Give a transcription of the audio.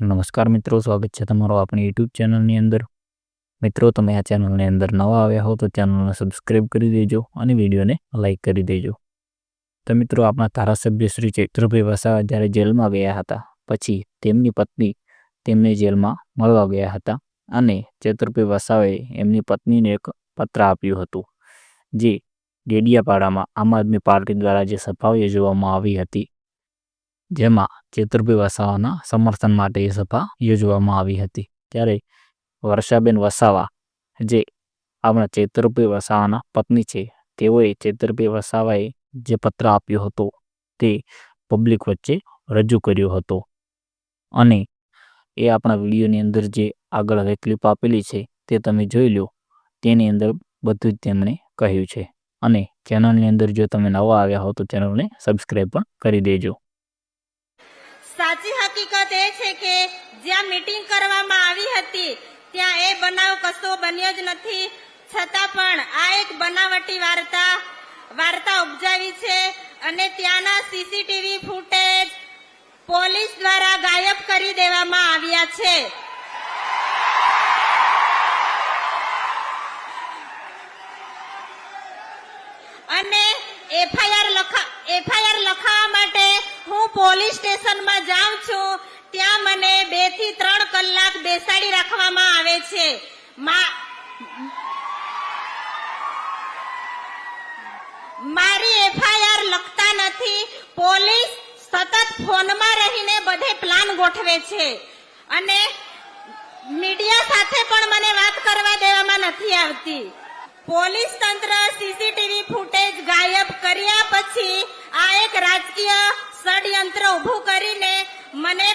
નમસ્કાર મિત્રો, સ્વાગત છે તમારો આપણી યુટ્યુબ ચેનલની અંદર. મિત્રો, તમે આ ચેનલની અંદર નવા આવ્યા હો તો ચેનલને સબસ્ક્રાઈબ કરી દેજો અને વિડીયોને લાઇક કરી દેજો. તો મિત્રો, આપણા ધારાસભ્ય શ્રી ચૈત્રભાઈ વસાવા જ્યારે જેલમાં ગયા હતા, પછી તેમની પત્ની તેમને જેલમાં મળવા ગયા હતા અને ચૈત્રભાઈ વસાવાએ એમની પત્નીને એક પત્ર આપ્યું હતું, જે ડેડિયાપાડામાં આમ આદમી પાર્ટી દ્વારા જે સભાઓ યોજવામાં આવી હતી, જેમાં ચેતુરભાઈ વસાવાના સમર્થન માટે એ સભા યોજવામાં આવી હતી. ત્યારે વર્ષાબેન વસાવા, જે આપણા ચેતુરભાઈ વસાવાના પત્ની છે, તેઓએ ચેતુરભાઈ વસાવાએ જે પત્ર આપ્યો હતો, તે પબ્લિક વચ્ચે રજૂ કર્યો હતો. અને એ આપણા વિડીયોની અંદર જે આગળ હવે ક્લિપ આપેલી છે, તે તમે જોઈ લો, તેની અંદર બધું જ તેમણે કહ્યું છે. અને ચેનલની અંદર જો તમે નવા આવ્યા હો તો ચેનલને સબસ્ક્રાઈબ પણ કરી દેજો. હકીકત એ છે કે જ્યાં મીટિંગ કરવામાં આવી હતી, ત્યાં એ બનાવ કશો બન્યો જ નથી. છતાં પણ આ એક બનાવટી વાર્તા વાર્તા ઉપજાવી છે અને ત્યાંના સીસીટીવી ફૂટેજ પોલીસ દ્વારા ગાયબ કરી દેવામાં આવ્યા છે. અને એફઆઈઆર લખા, એફઆઈઆર લખાવા માટે હું પોલીસ સ્ટેશનમાં જાઉં છું. ત્યાં મને બેથી ત્રણ કલાક બેસાડી રાખવામાં આવે છે. મારી એફઆઈઆર લખતા નથી. પોલીસ સતત ફોનમાં રહીને બધે પ્લાન ગોઠવે છે. અને મીડિયા સાથે પણ મને વાત કરવા દેવામાં નથી આવતી. પોલીસ તંત્ર સીસીટીવી ફૂટેજ ગાયબ કર્યા પછી આ એક રાજકીય ષડયંત્ર ઊભું કરીને મને